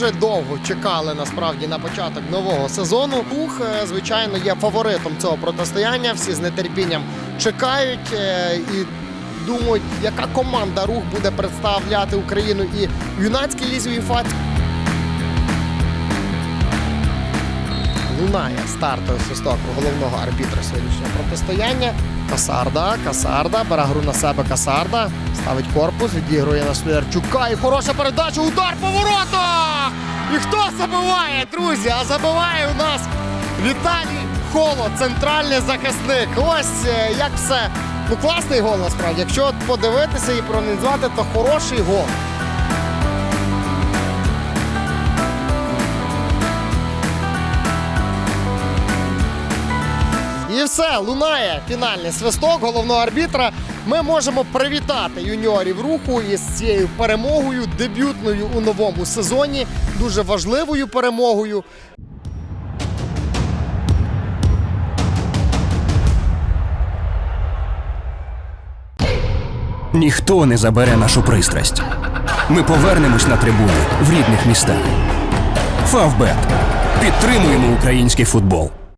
дуже довго чекали насправді на початок нового сезону. Рух, е, звичайно, є фаворитом цього протистояння. Всі з нетерпінням чекають е, і думають, яка команда рух буде представляти Україну і в юнацькій лізі УЄФА. Лунає стартовий свисток головного арбітра сьогоднішнього протистояння. Касарда, Касарда, бере гру на себе Касарда. Ставить корпус, відігрує на Слярчука. І хороша передача. Удар по воротах! І хто забиває, друзі? А забиває у нас Віталій Холод, центральний захисник. Ось е, як все. Ну, класний гол насправді. Якщо подивитися і проаналізувати, то хороший гол. І все, лунає фінальний свисток головного арбітра. Ми можемо привітати юніорів руху із цією перемогою, дебютною у новому сезоні, дуже важливою перемогою. Ніхто не забере нашу пристрасть. Ми повернемось на трибуни в рідних містах. Фавбет. Підтримуємо український футбол.